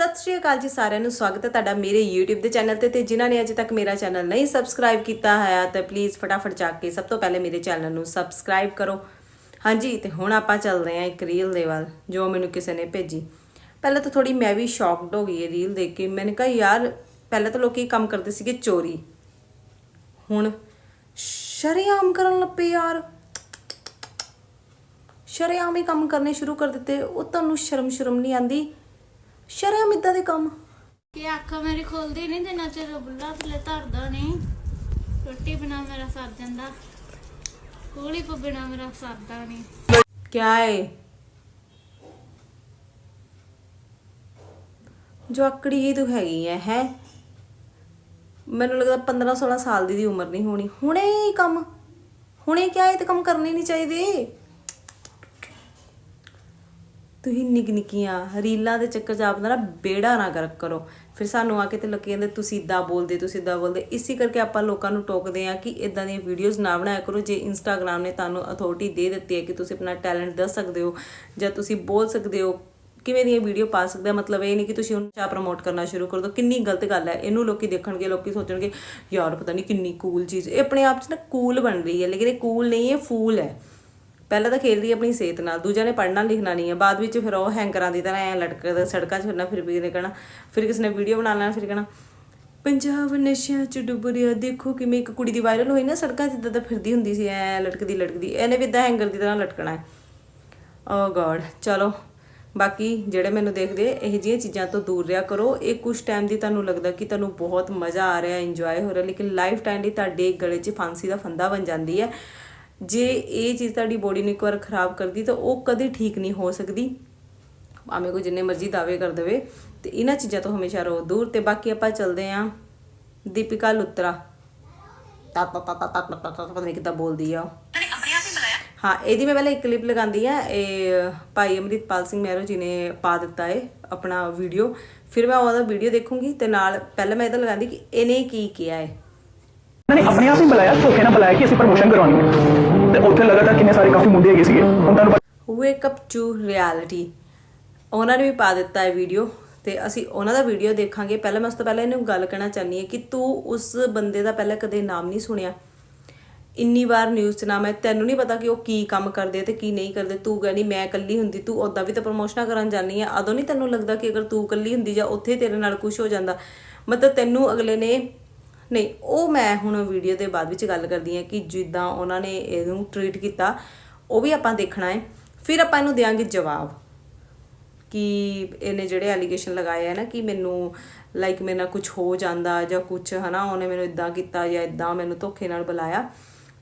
ਸਤਿ ਸ਼੍ਰੀ ਅਕਾਲ ਜੀ ਸਾਰਿਆਂ ਨੂੰ, ਸਵਾਗਤ ਹੈ ਤੁਹਾਡਾ ਮੇਰੇ YouTube ਦੇ ਚੈਨਲ ਤੇ ਤੇ ਜਿਨ੍ਹਾਂ ਨੇ ਅਜੇ ਤੱਕ ਮੇਰਾ ਚੈਨਲ ਨਹੀਂ ਸਬਸਕ੍ਰਾਈਬ ਕੀਤਾ ਹੈ, ਤਾਂ ਪਲੀਜ਼ ਫਟਾਫਟ ਜਾ ਕੇ ਸਭ ਤੋਂ ਪਹਿਲੇ ਮੇਰੇ ਚੈਨਲ ਨੂੰ ਸਬਸਕ੍ਰਾਈਬ ਕਰੋ। ਹਾਂਜੀ, ਤੇ ਹੁਣ ਆਪਾਂ ਚੱਲਦੇ ਹਾਂ ਇੱਕ ਰੀਲ ਦੇ ਵੱਲ, ਜੋ ਮੈਨੂੰ ਕਿਸੇ ਨੇ ਭੇਜੀ। ਪਹਿਲਾਂ ਤਾਂ ਥੋੜੀ ਮੈਂ ਵੀ ਸ਼ੌਕਡ ਹੋ ਗਈ ਇਹ ਰੀਲ ਦੇਖ ਕੇ। ਮੈਨੂੰ ਕਹਾ, ਯਾਰ, ਪਹਿਲਾਂ ਤਾਂ ਲੋਕੀ ਕੰਮ ਕਰਦੇ ਸੀਗੇ ਚੋਰੀ। ਹੁਣ ਸ਼ਰੇਆਮ ਕਰਨ ਲੱਪੇ ਯਾਰ। ਸ਼ਰੇਆਮ ਹੀ ਕੰਮ ਕਰਨੇ ਸ਼ੁਰੂ ਕਰ ਦਿੱਤੇ। ਉਹ ਤੁਹਾਨੂੰ ਸ਼ਰਮ ਸ਼ਰਮ ਨਹੀਂ ਆਂਦੀ? ਸ਼ਰੇਆਮ ਇਦਾਂ ਦੇ ਕੰਮ। ਕਿ ਅੱਖਾਂ ਮੇਰੀ ਖੋਲਦੀ ਨਹੀਂ ਤੇ ਨਾ ਚਿਰ ਬੁੱਲਾ ਥੱਲੇ ਧਰਦਾ ਨਹੀਂ ਰੋਟੀ ਬਿਨਾ ਮੇਰਾ ਸਰ ਜਾਂਦਾ। ਕੋਲੀ ਤੋਂ ਬਿਨਾ ਮੇਰਾ ਸਰਦਾ ਨਹੀਂ ਕਿਆ ਹੈ ਜੋ ਅਕੜੀ ਹੀ ਤੂੰ ਹੈਗੀ ਹੈ ਹੈ? ਮੈਨੂੰ ਲੱਗਦਾ 15 16 ਸਾਲ ਦੀ ਦੀ ਉਮਰ ਨਹੀਂ ਹੋਣੀ। ਹੁਣੇ ਹੀ ਕੰਮ। ਹੁਣੇ ਕਿਆ ਇਹ ਤੇ ਕੰਮ ਕਰਨੇ ਨਹੀਂ ਚਾਹੀਦੇ? ਤੁਸੀਂ ਨਿੱਕ ਨਿੱਕੀਆਂ ਰੀਲਾਂ ਦੇ ਚੱਕਰ 'ਚ ਆਪਣਾ ਨਾ ਬੇੜਾ ਨਾ ਕਰ ਕਰੋ। ਫਿਰ ਸਾਨੂੰ ਆ ਕੇ ਤੇ ਲੋਕ ਕਹਿੰਦੇ, ਤੁਸੀਂ ਇਦਾਂ ਬੋਲਦੇ, ਤੁਸੀਂ ਇਦਾਂ ਬੋਲਦੇ। ਇਸੇ ਕਰਕੇ ਆਪਾਂ ਲੋਕਾਂ ਨੂੰ ਟੋਕਦੇ ਆ ਕਿ ਇਦਾਂ ਦੀਆਂ ਵੀਡੀਓਜ਼ ਨਾ ਬਣਾਇਆ ਕਰੋ। ਜੇ ਇੰਸਟਾਗ੍ਰam ਨੇ ਤੁਹਾਨੂੰ ਅਥਾਰਟੀ ਦੇ ਦਿੱਤੀ ਹੈ ਕਿ ਤੁਸੀਂ ਆਪਣਾ ਟੈਲੈਂਟ ਦੱਸ ਸਕਦੇ ਹੋ ਜਾਂ ਤੁਸੀਂ ਬੋਲ ਸਕਦੇ ਹੋ, ਕਿਵੇਂ ਦੀਆਂ ਵੀਡੀਓ ਪਾ ਸਕਦੇ ਮਤਲਬ ਇਹ ਨਹੀਂ ਕਿ ਤੁਸੀਂ ਉਹਨੂੰ ਚਾ ਪ੍ਰਮੋਟ ਕਰਨਾ ਸ਼ੁਰੂ ਕਰ ਦਿਓ। ਕਿੰਨੀ ਗਲਤ ਗੱਲ ਹੈ। ਇਹਨੂੰ ਲੋਕੀ ਦੇਖਣਗੇ, ਲੋਕੀ ਸੋਚਣਗੇ, ਯਾਰ ਪਤਾ ਨਹੀਂ ਕਿੰਨੀ ਕੂਲ ਚੀਜ਼। ਇਹ ਆਪਣੇ ਆਪ 'ਚ ਨਾ ਕੂਲ ਬਣ ਰਹੀ ਹੈ, ਲੇਕਿਨ ਇਹ ਕੂਲ ਨਹੀਂ ਹੈ ਫੂਲ ਹੈ। ਪਹਿਲਾਂ ਤਾਂ ਖੇਲਦੀ ਹੈ ਆਪਣੀ ਸਿਹਤ ਨਾਲ ਦੂਜਾ ਨੇ ਪੜ੍ਹਨਾ ਲਿਖਣਾ ਨਹੀਂ ਹੈ। ਬਾਅਦ ਵਿੱਚ ਫਿਰ ਉਹ ਹੈਂਕਰਾਂ ਦੀ ਤਰ੍ਹਾਂ ਐ ਲਟਕਦਾ ਸੜਕਾਂ 'ਚ ਫਿਰਨਾ, ਫਿਰ ਵੀ ਕਹਿਣਾ, ਫਿਰ ਕਿਸੇ ਨੇ ਵੀਡੀਓ ਬਣਾ ਲੈਣਾ, ਫਿਰ ਕਹਿਣਾ, ਪੰਜਾਬ ਨਸ਼ਿਆਂ 'ਚ ਡੁੱਬ ਰਿਹਾ, ਦੇਖੋ ਕਿਵੇਂ ਇੱਕ ਕੁੜੀ ਦੀ ਵਾਇਰਲ ਹੋਈ ਨਾ ਸੜਕਾਂ 'ਚ, ਜਿੱਦਾਂ ਦਾ ਫਿਰਦੀ ਹੁੰਦੀ ਸੀ, ਐ ਲਟਕਦੀ ਲਟਕਦੀ। ਇਹਨੇ ਵੀ ਇਦਾਂ ਹੈਂਗਰ ਦੀ ਤਰ੍ਹਾਂ ਲਟਕਣਾ ਹੈ। oh ਓ ਗॉड ਚਲੋ। ਬਾਕੀ ਜਿਹੜੇ ਮੈਨੂੰ ਦੇਖਦੇ, ਇਹ ਜਿਹੀਆਂ ਚੀਜ਼ਾਂ ਤੋਂ ਦੂਰ ਰਿਹਾ ਕਰੋ। ਇਹ ਕੁਝ ਟਾਈਮ ਦੀ ਤੁਹਾਨੂੰ ਲੱਗਦਾ ਕਿ ਤੁਹਾਨੂੰ ਬਹੁਤ ਮਜ਼ਾ ਆ ਰਿਹਾ ਇੰਜੋਏ ਹੋ ਰਿਹਾ, ਲੇਕਿਨ ਲਾਈਫ ਟਾਈਮ ਲਈ ਤੁਹਾਡੇ ਗਲੇ 'ਚ ਫਾਂਸੀ ਦਾ ਫੰਦਾ ਬਣ ਜਾਂਦੀ ਹੈ। ਜੇ ਇਹ ਚੀਜ਼ ਤੁਹਾਡੀ ਬੋਡੀ ਨੂੰ ਇੱਕ ਵਾਰ ਖਰਾਬ ਕਰਦੀ ਤਾਂ ਉਹ ਕਦੇ ਠੀਕ ਨਹੀਂ ਹੋ ਸਕਦੀ। ਭਾਵੇਂ ਕੋਈ ਜਿੰਨੇ ਮਰਜ਼ੀ ਦਾਅਵੇ ਕਰ ਦੇਵੇ ਤੇ ਇਹਨਾਂ ਚੀਜ਼ਾਂ ਤੋਂ ਹਮੇਸ਼ਾ ਰਹੋ ਦੂਰ। ਤੇ ਬਾਕੀ ਆਪਾਂ ਚੱਲਦੇ ਆਂ ਦੀਪਿਕਾ ਲੁੱਤਰਾ। ਤਾ ਤਾ ਤਾ ਤਾ ਤਾ ਤਾ ਤਾ ਪਤਾ ਨਹੀਂ ਕਿੱਦਾਂ ਬੋਲਦੀ ਆ ਹਾਂ ਇਹਦੀ ਮੈਂ ਪਹਿਲਾਂ ਇੱਕ ਕਲਿੱਪ ਲਗਾਉਂਦੀ ਆ। ਇਹ ਭਾਈ ਅਮਰਿਤਪਾਲ ਸਿੰਘ ਮਹਿਰੋ ਜੀ ਨੇ ਪਾ ਦਿੱਤਾ ਹੈ ਆਪਣਾ ਵੀਡੀਓ ਫਿਰ ਮੈਂ ਉਹਦਾ ਵੀਡੀਓ ਦੇਖੂੰਗੀ ਤੇ ਨਾਲ ਪਹਿਲਾਂ ਮੈਂ ਇਹਦਾ ਲਗਾਉਂਦੀ ਕਿ ਇਹਨੇ ਕੀ ਕੀਤਾ ਹੈ ਉਹਨਾਂ ਨੇ ਆਪਣੇ ਆਪ ਹੀ ਬੁਲਾਇਆ, ਧੋਖੇ ਨਾਲ ਬੁਲਾਇਆ ਕਿ ਅਸੀਂ ਪ੍ਰਮੋਸ਼ਨ ਕਰਵਾਉਣੀ ਹੈ। ਤੇ ਉੱਥੇ ਲਗਾਤਾਰ ਕਿੰਨੇ ਸਾਰੇ ਕਾਫੀ ਮੁੰਡੇ ਹੈਗੇ ਸੀਗੇ। ਹੁਣ ਤੁਹਾਨੂੰ ਵੇਕ ਅਪ ਟੂ ਰਿਐਲਿਟੀ ਉਹਨਾਂ ਨੇ ਵੀ ਪਾ ਦਿੱਤਾ ਹੈ ਵੀਡੀਓ ਤੇ ਅਸੀਂ ਉਹਨਾਂ ਦਾ ਵੀਡੀਓ ਦੇਖਾਂਗੇ। ਪਹਿਲਾਂ ਮੈਂ ਉਸ ਤੋਂ ਪਹਿਲਾਂ ਇਹਨੂੰ ਗੱਲ ਕਹਿਣਾ ਚਾਹਨੀ ਹੈ ਕਿ ਤੂੰ ਉਸ ਬੰਦੇ ਦਾ ਪਹਿਲਾਂ ਕਦੇ ਨਾਮ ਨਹੀਂ ਸੁਣਿਆ। ਇੰਨੀ ਵਾਰ ਨਿਊਜ਼ 'ਚ ਨਾਮ ਹੈ ਤੈਨੂੰ ਨਹੀਂ ਪਤਾ ਕਿ ਉਹ ਕੀ ਕੰਮ ਕਰਦੇ ਤੇ ਕੀ ਨਹੀਂ ਕਰਦੇ। ਤੂੰ ਕਹਿੰਦੀ ਮੈਂ ਇਕੱਲੀ ਹੁੰਦੀ। ਤੂੰ ਉਦਾਂ ਵੀ ਤਾਂ ਪ੍ਰਮੋਸ਼ਨਾਂ ਕਰਨ ਜਾਂਦੀ ਆ। ਅਦੋਂ ਨਹੀਂ ਤੈਨੂੰ ਲੱਗਦਾ ਕਿ ਅਗਰ ਤੂੰ ਇਕੱਲੀ ਹੁੰਦੀ ਜਾਂ ਉੱਥੇ ਤੇਰੇ ਨਾਲ ਕੁਝ ਹੋ ਜਾਂਦਾ। ਮਤਲਬ ਤੈਨੂੰ ਅਗਲੇ ਨੇ ਨਹੀਂ, ਉਹ ਮੈਂ ਹੁਣ ਵੀਡੀਓ ਦੇ ਬਾਅਦ ਵਿੱਚ ਗੱਲ ਕਰਦੀ ਹਾਂ ਕਿ ਜਿੱਦਾਂ ਉਹਨਾਂ ਨੇ ਇਹਨੂੰ ਟ੍ਰੀਟ ਕੀਤਾ, ਉਹ ਵੀ ਆਪਾਂ ਦੇਖਣਾ ਹੈ। ਫਿਰ ਆਪਾਂ ਇਹਨੂੰ ਦੇਾਂਗੇ ਜਵਾਬ ਕਿ ਇਹਨੇ ਜਿਹੜੇ ਐਲੀਗੇਸ਼ਨ ਲਗਾਏ ਆ ਨਾ ਕਿ ਮੈਨੂੰ ਲਾਈਕ ਮੇਰੇ ਨਾਲ ਕੁਝ ਹੋ ਜਾਂਦਾ ਜਾਂ ਕੁਝ ਹਨਾ, ਉਹਨੇ ਮੈਨੂੰ ਇਦਾਂ ਕੀਤਾ ਜਾਂ ਇਦਾਂ ਮੈਨੂੰ ਧੋਖੇ ਨਾਲ ਬੁਲਾਇਆ।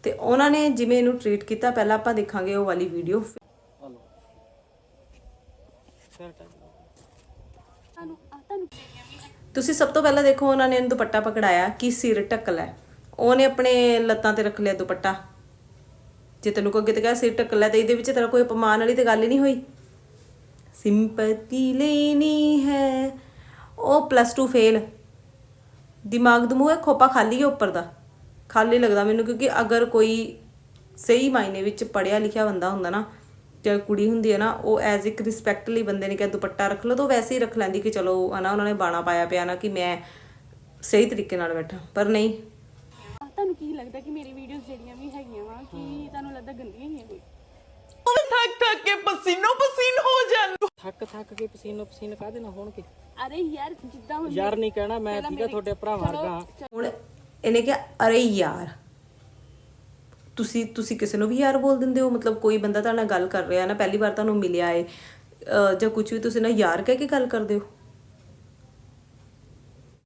ਤੇ ਉਹਨਾਂ ਨੇ ਜਿਵੇਂ ਇਹਨੂੰ ਟ੍ਰੀਟ ਕੀਤਾ, ਪਹਿਲਾਂ ਆਪਾਂ ਦੇਖਾਂਗੇ ਉਹ ਵਾਲੀ ਵੀਡੀਓ ਤੁਸੀਂ ਸਭ ਤੋਂ ਪਹਿਲਾਂ ਦੇਖੋ, ਉਹਨਾਂ ਨੇ ਇਹਨੂੰ ਦੁਪੱਟਾ ਪਕੜਾਇਆ, ਕਿ ਸਿਰ ਢੱਕ ਲੈ ਉਹਨੇ ਆਪਣੇ ਲੱਤਾਂ ਤੇ ਰੱਖ ਲਿਆ ਦੁਪੱਟਾ। ਜੇ ਤੈਨੂੰ ਕੋਈ ਅੱਗੇ ਤੇ ਕਹੇ ਸਿਰ ਢੱਕ ਲੈ ਤੇ ਇਹਦੇ ਵਿੱਚ ਤੇਰਾ ਕੋਈ ਅਪਮਾਨ ਵਾਲੀ ਤੇ ਗੱਲ ਹੀ ਨਹੀਂ ਹੋਈ। ਸਿੰਪਤੀ ਲੈਣੀ ਹੈ। ਉਹ ਪਲੱਸ 2 ਫੇਲ ਦਿਮਾਗ ਦਮੂਹ ਹੈ, ਖੋਪਾ ਖਾਲੀ ਹੈ ਉੱਪਰ ਦਾ। ਖਾਲੀ ਲੱਗਦਾ ਮੈਨੂੰ, ਕਿਉਂਕਿ ਅਗਰ ਕੋਈ ਸਹੀ ਮਾਇਨੇ ਵਿੱਚ ਪੜਿਆ ਲਿਖਿਆ ਬੰਦਾ ਹੁੰਦਾ ਨਾ ਜਾਂ ਕੁੜੀ ਹੁੰਦੀ ਹੈ ਨਾ ਉਹ ਐਜ਼ ਇੱਕ ਰਿਸਪੈਕਟ ਲਈ ਬੰਦੇ ਨੇ ਕਿਹਾ ਦੁਪੱਟਾ ਰੱਖ ਲਓ ਤਾਂ ਵੈਸੇ ਹੀ ਰੱਖ ਲੈਂਦੀ ਕਿ ਚਲੋ ਹਨਾ ਉਹਨਾਂ ਨੇ ਬਾਣਾ ਪਾਇਆ ਪਿਆ ਨਾ ਕਿ ਮੈਂ ਸਹੀ ਤਰੀਕੇ ਨਾਲ ਬੈਠਾ। ਪਰ ਨਹੀਂ। ਤੁਹਾਨੂੰ ਕੀ ਲੱਗਦਾ ਕਿ ਮੇਰੀ ਵੀਡੀਓਜ਼ ਜਿਹੜੀਆਂ ਵੀ ਹੈਗੀਆਂ ਵਾ ਕਿ ਤੁਹਾਨੂੰ ਲੱਗਦਾ ਗੰਦੀਆਂ ਹੀ ਆ ਕੋਈ? ਥੱਕ ਥੱਕ ਕੇ ਪਸੀਨੋ ਪਸੀਨ ਹੋ ਜਾਣ। ਥੱਕ ਥੱਕ ਕੇ ਪਸੀਨੋ ਪਸੀਨ ਕਾਹਦੇ ਨਾਲ ਹੋਣਗੇ? ਅਰੇ ਯਾਰ ਜਿੱਦਾਂ ਹੁਣ ਯਾਰ ਨਹੀਂ ਕਹਿਣਾ ਮੈਂ ਠੀਕਾ ਤੁਹਾਡੇ ਭਰਾ ਵਰਗਾ। ਹੁਣ ਇਹਨੇ ਕਿਹਾ ਅਰੇ ਯਾਰ। ਤੁਸੀਂ ਤੁਸੀਂ ਕਿਸੇ ਨੂੰ ਵੀ ਯਾਰ ਬੋਲ ਦਿੰਦੇ ਹੋ? ਮਤਲਬ ਕੋਈ ਬੰਦਾ ਤੁਹਾਡੇ ਨਾਲ ਗੱਲ ਕਰ ਰਿਹਾ ਨਾ, ਪਹਿਲੀ ਵਾਰ ਤੁਹਾਨੂੰ ਮਿਲਿਆ ਏ ਜਾਂ ਕੁਝ ਵੀ ਤੁਸੀਂ ਨਾ ਯਾਰ ਕਹਿ ਕੇ ਗੱਲ ਕਰਦੇ ਹੋ?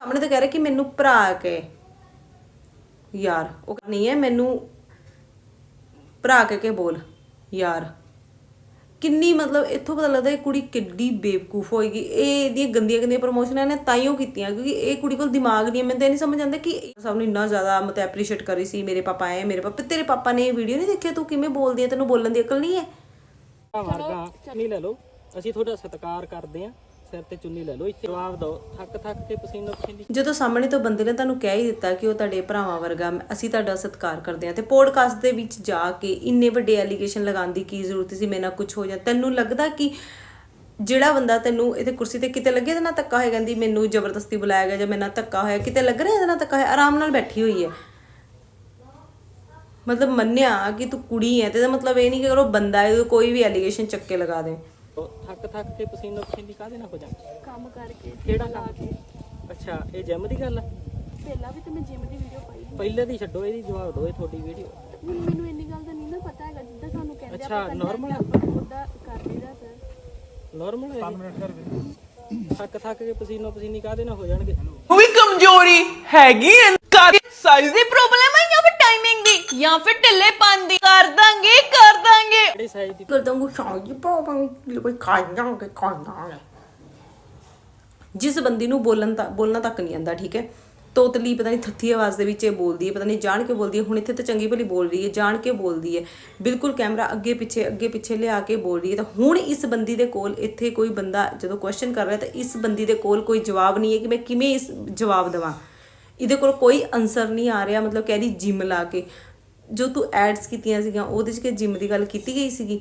ਸਾਹਮਣੇ ਤਾਂ ਕਹਿ ਰਿਹਾ ਕਿ ਮੈਨੂੰ ਭਰਾ ਕੇ ਯਾਰ। ਉਹ ਨਹੀਂ ਹੈ, ਮੈਨੂੰ ਭਰਾ ਕਹਿ ਕੇ ਬੋਲ, ਯਾਰ। ਕਿੰਨੀ ਮਤਲਬ ਇੱਥੋਂ ਪਤਾ ਲੱਗਦਾ ਇਹ ਕੁੜੀ ਕਿੱਡੀ ਬੇਵਕੂਫ ਹੋਏਗੀ। ਇਹ ਇਹਦੀਆਂ ਗੰਦੀਆਂ ਗੰਦੀਆਂ ਪ੍ਰਮੋਸ਼ਨਾਂ ਨੇ ਤਾਈਓ ਕੀਤੀਆਂ ਕਿਉਂਕਿ ਇਹ ਕੁੜੀ ਕੋਲ ਦਿਮਾਗ ਨਹੀਂ ਹੈ। ਮੈਨੂੰ ਤਾਂ ਨਹੀਂ ਸਮਝ ਆਉਂਦਾ ਕਿ ਸਭ ਨੂੰ ਇੰਨਾ ਜ਼ਿਆਦਾ ਮਤਲਬ ਐਪਰੀਸ਼ੀਏਟ ਕਰੀ ਸੀ ਮੇਰੇ ਪਾਪਾ ਆਏ ਮੇਰੇ ਪਾਪਾ ਤੇਰੇ ਪਾਪਾ ਨੇ ਇਹ ਵੀਡੀਓ ਨਹੀਂ ਦੇਖਿਆ ਤੂੰ ਕਿਵੇਂ ਬੋਲਦੀ ਹੈ ਤੈਨੂੰ ਬੋਲਣ ਦੀ ਅਕਲ ਨਹੀਂ ਹੈ। ਵਰਗਾ ਚੁੰਨੀ ਲੈ ਲਓ। ਅਸੀਂ ਤੁਹਾਡਾ ਸਤਿਕਾਰ ਕਰਦੇ ਆ ਸਿਰ ਤੇ ਚੁੰਨੀ ਲੈ ਲਓ, ਇੱਥੇ ਜਵਾਬ ਦਿਓ। ਥੱਕ ਥੱਕ ਕੇ ਪਸੀਨੋ ਪਸੀਨੀ। ਜਦੋਂ ਸਾਹਮਣੇ ਤੋਂ ਬੰਦੇ ਨੇ ਤੁਹਾਨੂੰ ਕਹਿ ਹੀ ਦਿੱਤਾ ਕਿ ਉਹ ਤੁਹਾਡੇ ਭਰਾਵਾਂ ਵਰਗਾ, ਅਸੀਂ ਤੁਹਾਡਾ ਸਤਿਕਾਰ ਕਰਦੇ ਹਾਂ ਤੇ ਪੋਡਕਾਸਟ ਦੇ ਵਿੱਚ ਜਾ ਕੇ ਇੰਨੇ ਵੱਡੇ ਐਲੀਗੇਸ਼ਨ ਲਗਾਉਣ ਦੀ ਕੀ ਜ਼ਰੂਰਤ ਸੀ, ਮੇਰੇ ਨਾਲ ਕੁਝ ਹੋ ਜਾ। ਤੈਨੂੰ ਲੱਗਦਾ ਕਿ ਜਿਹੜਾ ਬੰਦਾ ਤੈਨੂੰ ਇਹਦੇ ਕੁਰਸੀ ਤੇ ਕਿਤੇ ਲੱਗੇ ਤੇ ਨਾ ਧੱਕਾ ਹੋਇਆ, ਕਹਿੰਦੀ ਮੈਨੂੰ ਜ਼ਬਰਦਸਤੀ ਬੁਲਾਇਆ ਗਿਆ ਜਾਂ ਮੇਰੇ ਨਾਲ ਧੱਕਾ ਹੋਇਆ, ਕਿਤੇ ਲੱਗ ਰਿਹਾ ਇਹਦੇ ਨਾਲ ਧੱਕਾ ਹੋਇਆ? ਆਰਾਮ ਨਾਲ ਬੈਠੀ ਹੋਈ ਹੈ। ਮਤਲਬ ਮੰਨਿਆ ਕਿ ਤੂੰ ਕੁੜੀ ਹੈ ਤੇ ਇਹਦਾ ਮਤਲਬ ਇਹ ਨਹੀਂ ਕਿ ਅਗਰ ਉਹ ਬੰਦਾ ਹੈ, ਕੋਈ ਵੀ ਐਲੀਗੇਸ਼ਨ ਚੱਕੇ ਲਗਾ ਦੇ। ਉਹ ਥੱਕ ਥੱਕ ਕੇ ਪਸੀਨੋ ਪਸੀਨੀ ਕਾਹਦੇ ਨਾਲ ਹੋ ਜਾ ਕੰਮ ਕਰਕੇ ਕਿਹੜਾ ਲਾ ਕੰਮ? ਕੇ। ਅੱਛਾ ਇਹ ਜਿਮ ਦੀ ਗੱਲ ਪਹਿਲਾਂ ਵੀ ਤੇ ਮੈਂ ਜਿਮ ਦੀ ਵੀਡੀਓ ਪਾਈ ਪਹਿਲੇ ਦੀ ਛੱਡੋ ਇਹਦੀ ਜਵਾਬ ਦਿਓ ਇਹ ਤੁਹਾਡੀ ਵੀਡੀਓ ਹੁਣ ਮੈਨੂੰ ਇੰਨੀ ਗੱਲ ਦਾ ਨਹੀਂ ਨਾ ਪਤਾ ਹੈਗਾ ਜਿੱਦਾਂ ਸਾਨੂੰ ਕਹਿੰਦੇ ਅੱਛਾ, normal ਆ? ਉਹਦਾ ਕਰ ਲਈਦਾ ਸਰ। ਨਾਰਮਲ ਹੈ 5 ਮਿੰਟ ਕਰ ਥੱਕ ਥੱਕ ਕੇ ਪਸੀਨੋ ਪਸੀਨੀ ਕਾਹਦੇ ਨਾਲ ਹੋ ਜਾਣਗੇ ਵੀ ਕਮਜ਼ੋਰੀ ਹੈਗੀ ਐ ਸਾਈਜ਼ ਦੀ ਪ੍ਰੋਬਲਮ ਹੈ ਜਾਂ ਫਿਰ ਟਾਈਮਿੰਗ ਦੀ? ਜਾਂ ਫਿਰ ਢਿੱਲੇਪਨ ਦੀ? ਕਰ ਦਾਂਗੇ ਕਰ ਦਾਂਗੇ। ਕਿਹੜੀ ਸਾਈਜ਼ ਦੀ ਹੂੰ ਸ਼ਾਇਦ ਪਾਵਾਂਗੇ ਕੋਈ ਖਾਣਾ ਕਿ ਖਾਣਾ ਜਿਸ ਬੰਦੀ ਨੂੰ ਬੋਲਣ ਤਾਂ ਬੋਲਣਾ ਤੱਕ ਨਹੀਂ ਆਂਦਾ ਠੀਕ ਹੈ? ਤੋਤਲੀ ਪਤਾ ਨਹੀਂ ਥੱਥੀ ਆਵਾਜ਼ ਦੇ ਵਿੱਚ ਇਹ ਬੋਲਦੀ ਹੈ ਪਤਾ ਨਹੀਂ ਜਾਣ ਕੇ ਬੋਲਦੀ ਹੈ। ਹੁਣ ਇੱਥੇ ਤਾਂ ਚੰਗੀ ਭਲੀ ਬੋਲ ਰਹੀ ਹੈ ਜਾਣ ਕੇ ਬੋਲਦੀ ਹੈ। ਬਿਲਕੁਲ ਕੈਮਰਾ ਅੱਗੇ ਪਿੱਛੇ ਅੱਗੇ ਪਿੱਛੇ ਲਿਆ ਕੇ ਬੋਲ ਰਹੀ ਹੈ। ਤਾਂ ਹੁਣ ਇਸ ਬੰਦੀ ਦੇ ਕੋਲ ਇੱਥੇ ਕੋਈ ਬੰਦਾ ਜਦੋਂ ਕੁਐਸਚਨ ਕਰ ਰਿਹਾ ਤਾਂ ਇਸ ਬੰਦੀ ਦੇ ਕੋਲ ਕੋਈ ਜਵਾਬ ਨਹੀਂ ਹੈ ਕਿ ਮੈਂ ਕਿਵੇਂ ਇਸ ਜਵਾਬ ਦੇਵਾਂ। ਇਹਦੇ ਕੋਲ ਕੋਈ ਆਨਸਰ ਨਹੀਂ ਆ ਰਿਹਾ ਮਤਲਬ ਕਹਿ ਰਹੀ ਜਿਮ ਲਾ ਕੇ। ਜੋ ਤੂੰ ਐਡਸ ਕੀਤੀਆਂ ਸੀਗੀਆਂ ਉਹਦੇ 'ਚ ਕਿ ਜਿਮ ਦੀ ਗੱਲ ਕੀਤੀ ਗਈ ਸੀਗੀ?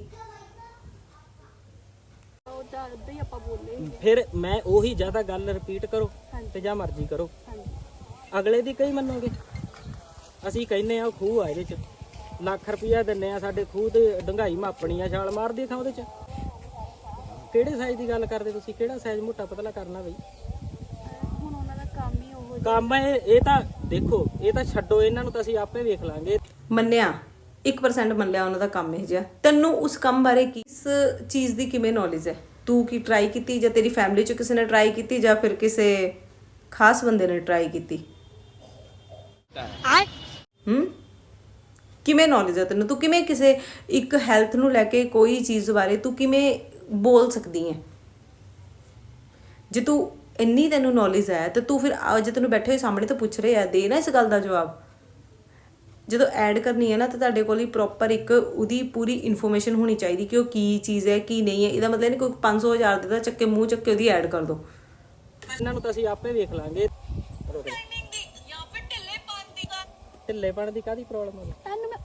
ਉਹਦਾ ਉਦਾਂ ਹੀ ਆਪਾਂ ਬੋਲੇ। ਫਿਰ ਮੈਂ ਉਹੀ ਜ਼ਿਆਦਾ ਗੱਲ ਰਿਪੀਟ ਕਰੋ ਤੇ ਜਾਂ ਮਰਜ਼ੀ ਕਰੋ। ਹਾਂਜੀ। ਅਗਲੇ ਦੀ ਕਈ ਮੰਨੋਗੇ? ਅਸੀਂ ਕਹਿੰਨੇ ਆ ਖੂਹ ਆ ਇਹਦੇ ਚ। ਲੱਖ ਰੁਪਇਆ ਦਿੰਨੇ ਆ ਸਾਡੇ ਖੂਹ ਤੇ ਡੰਗਾਈ ਮਾਪਣੀ ਆ ਛਾਲ ਮਾਰਦੀ ਥਾਂ ਉਹਦੇ ਚ। ਕਿਹੜੇ ਸਾਈਜ਼ ਦੀ ਗੱਲ ਕਰਦੇ ਤੁਸੀਂ? ਕਿਹੜਾ ਸਾਈਜ਼ ਮੋਟਾ ਪਤਲਾ ਕਰਨਾ ਬਈ? ਹੁਣ ਉਹਨਾਂ ਦਾ ਕੰਮ ਹੀ ਉਹ ਕੰਮ ਇਹ ਇਹ ਤਾਂ ਦੇਖੋ ਇਹ ਤਾਂ ਛੱਡੋ ਇਹਨਾਂ ਨੂੰ ਤਾਂ ਅਸੀਂ ਆਪੇ ਵੇਖ ਲਾਂਗੇ। ਮੰਨਿਆ 1% ਮੰਨ ਲਿਆ ਉਹਨਾਂ ਦਾ ਕੰਮ ਇਹ ਜਿਹਾ। ਤੈਨੂੰ ਉਸ ਕੰਮ ਬਾਰੇ ਕਿਸ ਚੀਜ਼ ਦੀ ਕਿਵੇਂ ਨੌਲੇਜ ਹੈ? ਤੂੰ ਕੀ ਟਰਾਈ ਕੀਤੀ ਜਾਂ ਤੇਰੀ ਫੈਮਿਲੀ ਚ ਕਿਸੇ ਨੇ ਟਰਾਈ ਕੀਤੀ ਜਾਂ ਫਿਰ ਕਿਸੇ ਖਾਸ ਬੰਦੇ ਨੇ ਟਰਾਈ ਕੀਤੀ? ਹੂੰ? ਕਿਵੇਂ ਨੌਲੇਜ ਹੈ ਤੈਨੂੰ? ਤੂੰ ਕਿਵੇਂ ਕਿਸੇ ਇੱਕ ਹੈਲਥ ਨੂੰ ਲੈ ਕੇ ਕੋਈ ਚੀਜ਼ ਬਾਰੇ ਤੂੰ ਕਿਵੇਂ ਬੋਲ ਸਕਦੀ ਹੈ? ਜੇ ਤੂੰ ਇੰਨੀ ਤੈਨੂੰ ਨੌਲੇਜ ਹੈ ਤੇ ਤੂੰ ਫਿਰ ਆ- ਜੇ ਤੈਨੂੰ ਬੈਠੇ ਹੋਏ ਸਾਹਮਣੇ ਤਾਂ ਪੁੱਛ ਰਹੇ ਆ ਦੇ ਨਾ ਇਸ ਗੱਲ ਦਾ ਜਵਾਬ। ਜਦੋਂ ਐਡ ਕਰਨੀ ਹੈ ਨਾ ਤਾਂ ਤੁਹਾਡੇ ਕੋਲ ਹੀ ਪ੍ਰੋਪਰ ਇੱਕ ਉਹਦੀ ਪੂਰੀ ਇਨਫੋਰਮੇਸ਼ਨ ਹੋਣੀ ਚਾਹੀਦੀ ਕਿ ਉਹ ਕੀ ਚੀਜ਼ ਹੈ ਕੀ ਨਹੀਂ ਹੈ। ਇਹਦਾ ਮਤਲਬ ਨਹੀਂ ਕੋਈ 500 ਹਜ਼ਾਰ ਦੇ ਦਾ ਚੱਕੇ ਮੂੰਹ ਚੱਕੇ ਉਹਦੀ ਐਡ ਕਰ ਦੋ। ਇਹਨਾਂ ਨੂੰ ਤਾਂ ਅਸੀਂ ਆਪੇ ਵੇਖ ਲਾਂਗੇ। ਢਿੱਲੇਪਣ ਦੀ ਕਾਦੀ ਪ੍ਰੋਬਲਮ ਆ? ਤੁਹਾਨੂੰ